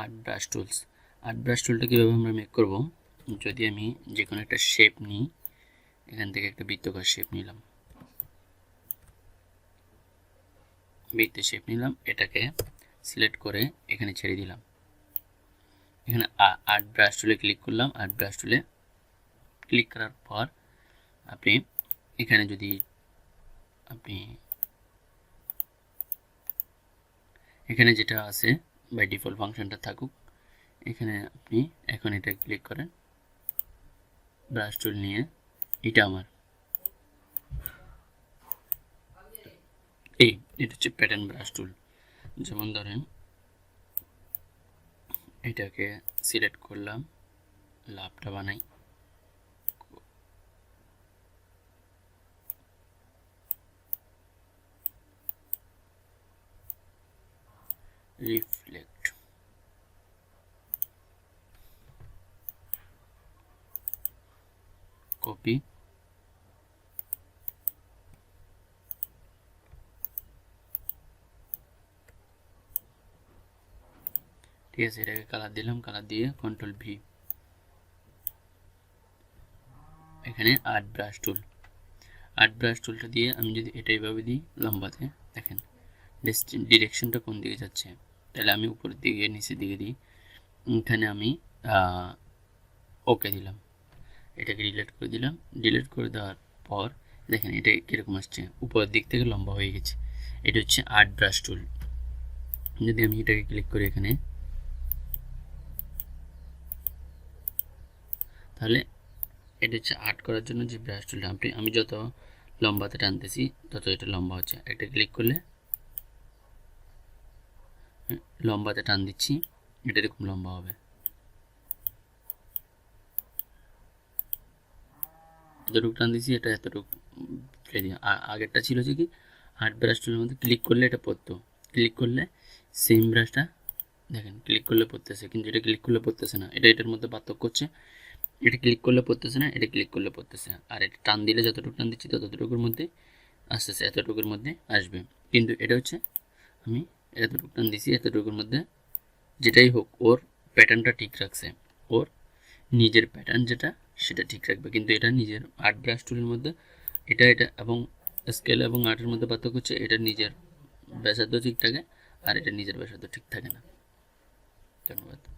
Art brush tools art brush টুলটা কীভাবে আমরা মেক করব? যদি আমি যে কোনো একটা শেপ নিই, এখান থেকে একটা বৃত্তকার শেপ নিলাম। বৃত্তের শেপ নিলাম, এটাকে সিলেক্ট করে এখানে ছেড়ে দিলাম। এখানে আর্ট ব্রাশ টুলে ক্লিক করলাম। আর্ট ব্রাশ টুলে ক্লিক করার পর আপনি এখানে যদি আপনি এখানে যেটা আছে বাই ডিফল্ট ফাংশনটা থাকুক, এখানে আপনি এখন এটা ক্লিক করেন ব্রাশ টুল নিয়ে, এটা আমার। এই, এটা হচ্ছে প্যাটার্ন ব্রাশ টুল যেমন ধরেন, এটাকে সিলেক্ট করলাম, লাভটা বানাই। রিফ্লেক্ট কপি ঠিক আছে, এটাকে কালার দিলাম কালার দিয়ে কন্ট্রোল ভি এখানে art brush tool art brush টুলটা দিয়ে আমি যদি এটা এইভাবে দিই, লম্বাতে, দেখেন ডিরেকশনটা কোন দিকে যাচ্ছে? তাহলে আমি উপরের দিকে, নিচের দিকে দিই। এখানে আমি ওকে দিলাম। এটাকে ডিলেট করে দিলাম। ডিলিট করে দেওয়ার পর, দেখেন এটা কীরকম আসছে? উপরের দিক থেকে লম্বা হয়ে গেছে। এটা হচ্ছে আর্ট ব্রাশ টুল যদি আমি এটাকে ক্লিক করি এখানে, তাহলে এটা হচ্ছে আর্ট করার জন্য যে ব্রাশ টুলটা আপনি, আমি যত লম্বাতে টানতেছি, তত এটা লম্বা হচ্ছে। একটা ক্লিক করলে লম্বাতে টান দিচ্ছি, এটা এরকম লম্বা হবে। এতটুকু টান দিচ্ছি, এটা এতটুকু আগেরটা ছিল যে কি আর্ট ব্রাশ মধ্যে ক্লিক করলে এটা পড়তো। ক্লিক করলে সেম ব্রাশটা দেখেন, ক্লিক করলে পড়তেছে, কিন্তু এটা ক্লিক করলে পড়তেছে না। এটা এটার মধ্যে পার্থক্য হচ্ছে, এটা ক্লিক করলে পড়তেছে না, এটা ক্লিক করলে পড়তেছে আর এটা টান দিলে যতটুকু টান দিচ্ছি, ততটুকুর মধ্যে আসতেছে, এতটুকুর মধ্যে আসবে। কিন্তু এটা হচ্ছে আমি এতটুকু টান দিছি, এতটুকুর মধ্যে যেটাই হোক, ওর প্যাটার্নটা ঠিক রাখছে। ওর নিজের প্যাটার্ন যেটা, সেটা ঠিক রাখবে। কিন্তু এটা নিজের আর্ট ব্রাশ টুলের মধ্যে, এটা এটা এবং স্কেল এবং আর্টের মধ্যে পার্থক্য হচ্ছে, এটা নিজের ব্যাসার্ধ ঠিক থাকে আর এটা নিজের ব্যাসার্ধ ঠিক থাকে না। ধন্যবাদ।